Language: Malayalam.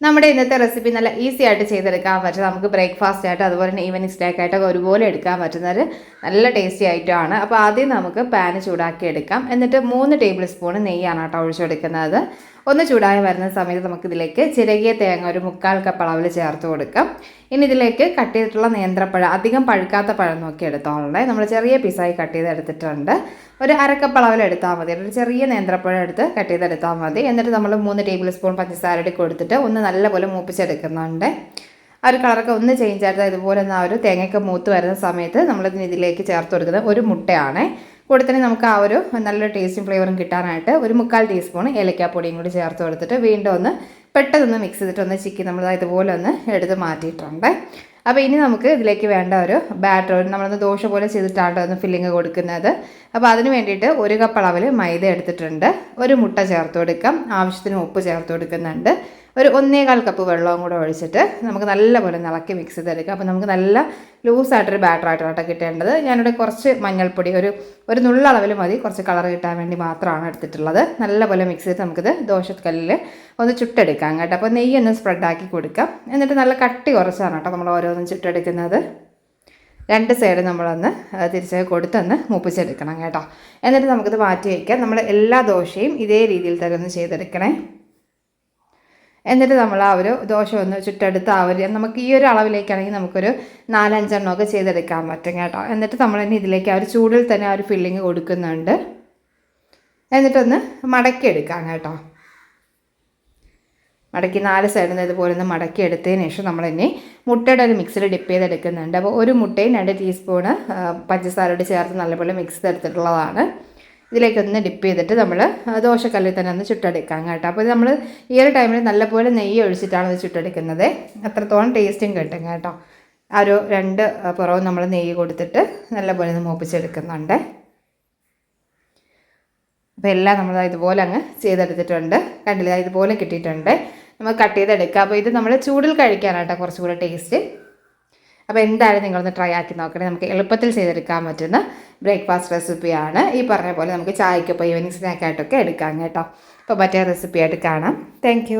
നമ്മുടെ ഇന്നത്തെ റെസിപ്പി നല്ല ഈസി ആയിട്ട് ചെയ്തെടുക്കാൻ പറ്റും. നമുക്ക് ബ്രേക്ക്ഫാസ്റ്റ് ആയിട്ട് അതുപോലെ തന്നെ ഈവനിങ് സ്നാക്ക് ആയിട്ടൊക്കെ ഒരുപോലെ എടുക്കാൻ പറ്റുന്നൊരു നല്ല ടേസ്റ്റി ആയിട്ടാണ് അപ്പോൾ ആദ്യം നമുക്ക് പാന് ചൂടാക്കി എടുക്കാം. എന്നിട്ട് മൂന്ന് ടേബിൾ സ്പൂൺ നെയ്യാണ് കേട്ടോ ഒഴിച്ചെടുക്കുന്നത്. ഒന്ന് ചൂടായി വരുന്ന സമയത്ത് നമുക്കിതിലേക്ക് ചിരകിയ തേങ്ങ ഒരു മുക്കാൽ കപ്പ് അളവിൽ ചേർത്ത് കൊടുക്കാം. ഇനി ഇതിലേക്ക് കട്ട് ചെയ്തിട്ടുള്ള നേന്ത്രപ്പഴം അധികം പഴുക്കാത്ത പഴം നോക്കി എടുത്തോളേ നമ്മൾ ചെറിയ പീസായി കട്ട് ചെയ്ത് എടുത്തിട്ടുണ്ട് ഒരു അരക്കപ്പ് അളവിൽ എടുത്താൽ മതി. ഒരു ചെറിയ നേന്ത്രപ്പഴം എടുത്ത് കട്ട് ചെയ്തെടുത്താൽ മതി. എന്നിട്ട് നമ്മൾ മൂന്ന് ടേബിൾ സ്പൂൺ പഞ്ചസാരയുടെ കൊടുത്തിട്ട് ഒന്ന് നല്ലപോലെ മൂപ്പിച്ചെടുക്കുന്നുണ്ട്. ആ ഒരു കളറൊക്കെ ഒന്ന് ചേഞ്ച് ആയിട്ട് ഇതുപോലെ ആ ഒരു തേങ്ങയൊക്കെ മൂത്ത് വരുന്ന സമയത്ത് നമ്മളിതിന് ഇതിലേക്ക് ചേർത്ത് കൊടുക്കുന്നത് ഒരു മുട്ടയാണ്. കൂടെ തന്നെ നമുക്ക് ആ ഒരു നല്ലൊരു ടേസ്റ്റും ഫ്ലേവറും കിട്ടാനായിട്ട് ഒരു മുക്കാൽ ടീസ്പൂൺ ഏലക്കാപ്പൊടിയും കൂടി ചേർത്ത് കൊടുത്തിട്ട് വീണ്ടും ഒന്ന് പെട്ടെന്ന് മിക്സ് ചെയ്തിട്ട് ഒന്ന് ചിക്കി നമ്മൾ ഇതുപോലെ ഒന്ന് എടുത്ത് മാറ്റിയിട്ടുണ്ട്. അപ്പോൾ ഇനി നമുക്ക് ഇതിലേക്ക് വേണ്ട ഒരു ബാറ്റർ നമ്മളൊന്ന് ദോശ പോലെ ചെയ്തിട്ടാണ് ഒന്ന് ഫില്ലിങ് കൊടുക്കുന്നത്. അപ്പോൾ അതിന് വേണ്ടിയിട്ട് ഒരു കപ്പ് അളവിൽ മൈദ എടുത്തിട്ടുണ്ട്. ഒരു മുട്ട ചേർത്ത് കൊടുക്കാം. ആവശ്യത്തിന് ഉപ്പ് ചേർത്ത് കൊടുക്കുന്നുണ്ട്. ഒരു ഒന്നേകാൽ കപ്പ് വെള്ളവും കൂടെ ഒഴിച്ചിട്ട് നമുക്ക് നല്ലപോലെ ഇളക്കി മിക്സ് ചെയ്തെടുക്കാം. അപ്പോൾ നമുക്ക് നല്ല ലൂസായിട്ടൊരു ബാറ്റർ ആയിട്ടാണ് കിട്ടേണ്ടത്. ഞാനിവിടെ കുറച്ച് മഞ്ഞൾപ്പൊടി ഒരു ഒരു നുള്ളളവിൽ മതി. കുറച്ച് കളർ കിട്ടാൻ വേണ്ടി മാത്രമാണ് എടുത്തിട്ടുള്ളത്. നല്ലപോലെ മിക്സ് ചെയ്ത് നമുക്കിത് ദോശക്കല്ലിൽ ഒന്ന് ചുട്ടെടുക്കാം കേട്ടോ. അപ്പോൾ നെയ്യ് ഒന്ന് സ്പ്രെഡാക്കി കൊടുക്കാം. എന്നിട്ട് നല്ല കട്ടി കുറച്ചാണ് കേട്ടോ നമ്മൾ ഓരോന്നും ചുട്ടെടുക്കുന്നത്. രണ്ട് സൈഡ് നമ്മളൊന്ന് തിരിച്ച് കൊടുത്തൊന്ന് മൂപ്പിച്ചെടുക്കണം കേട്ടോ. എന്നിട്ട് നമുക്കിത് മാറ്റി വയ്ക്കാം. നമ്മൾ എല്ലാ ദോശയും ഇതേ രീതിയിൽ തന്നെ ഒന്ന് ചെയ്തെടുക്കണേ. എന്നിട്ട് നമ്മൾ ആ ഒരു ദോശ ഒന്ന് ചുട്ടെടുത്ത് ആ ഒരു നമുക്ക് ഈ ഒരു അളവിലേക്കാണെങ്കിൽ നമുക്കൊരു നാലഞ്ചെണ്ണമൊക്കെ ചെയ്തെടുക്കാൻ പറ്റും കേട്ടോ. എന്നിട്ട് നമ്മൾ തന്നെ ഇതിലേക്ക് ആ ഒരു ചൂടിൽ തന്നെ ആ ഒരു ഫില്ലിങ് കൊടുക്കുന്നുണ്ട്. എന്നിട്ടൊന്ന് മടക്കി എടുക്കാം കേട്ടോ. മടക്കി നാല് സൈഡിൽ നിന്ന് ഇതുപോലെ ഒന്ന് മടക്കി എടുത്തതിന് ശേഷം നമ്മൾ ഇനി മുട്ടയുടെ ഒരു മിക്സിൽ ഡിപ്പ് ചെയ്തെടുക്കുന്നുണ്ട്. അപ്പോൾ ഒരു മുട്ടയും രണ്ട് ടീസ്പൂണ് പഞ്ചസാരയോട് ചേർത്ത് നല്ലപോലെ മിക്സ് ചെയ്തെടുത്തിട്ടുള്ളതാണ്. ഇതിലേക്കൊന്ന് ഡിപ്പ് ചെയ്തിട്ട് നമ്മൾ ദോശക്കല്ലിൽ തന്നെ ഒന്ന് ചുട്ടെടുക്കാം കേട്ടോ. അപ്പോൾ ഇത് നമ്മൾ ഈ ഒരു ടൈമിൽ നല്ലപോലെ നെയ്യ് ഒഴിച്ചിട്ടാണ് ഇത് ചുട്ടെടുക്കുന്നത്. അത്രത്തോളം ടേസ്റ്റും കിട്ടും കേട്ടോ. ആ ഒരു രണ്ട് പുറവും നമ്മൾ നെയ്യ് കൊടുത്തിട്ട് നല്ലപോലെ ഒന്ന് മൂപ്പിച്ചെടുക്കുന്നുണ്ട്. അപ്പോൾ എല്ലാം നമ്മൾ ഇതുപോലെ അങ്ങ് ചെയ്തെടുത്തിട്ടുണ്ട്. കണ്ടില്ല? ഇതുപോലെ കിട്ടിയിട്ടുണ്ട്. നമ്മൾ കട്ട് ചെയ്തെടുക്കാം. അപ്പോൾ ഇത് നമ്മൾ ചൂടിൽ കഴിക്കാനാട്ടോ കുറച്ചുകൂടെ ടേസ്റ്റ് അപ്പോൾ എന്തായാലും നിങ്ങളൊന്ന് ട്രൈ ആക്കി നോക്കണേ. നമുക്ക് എളുപ്പത്തിൽ ചെയ്തെടുക്കാൻ പറ്റുന്ന ബ്രേക്ക്ഫാസ്റ്റ് റെസിപ്പിയാണ് ഈ പറഞ്ഞ പോലെ നമുക്ക് ചായക്കൊപ്പം ഈവനിങ് സ്നാക്കായിട്ടൊക്കെ എടുക്കാം കേട്ടോ. അപ്പോൾ മറ്റേ റെസിപ്പിയായിട്ട് കാണാം. താങ്ക്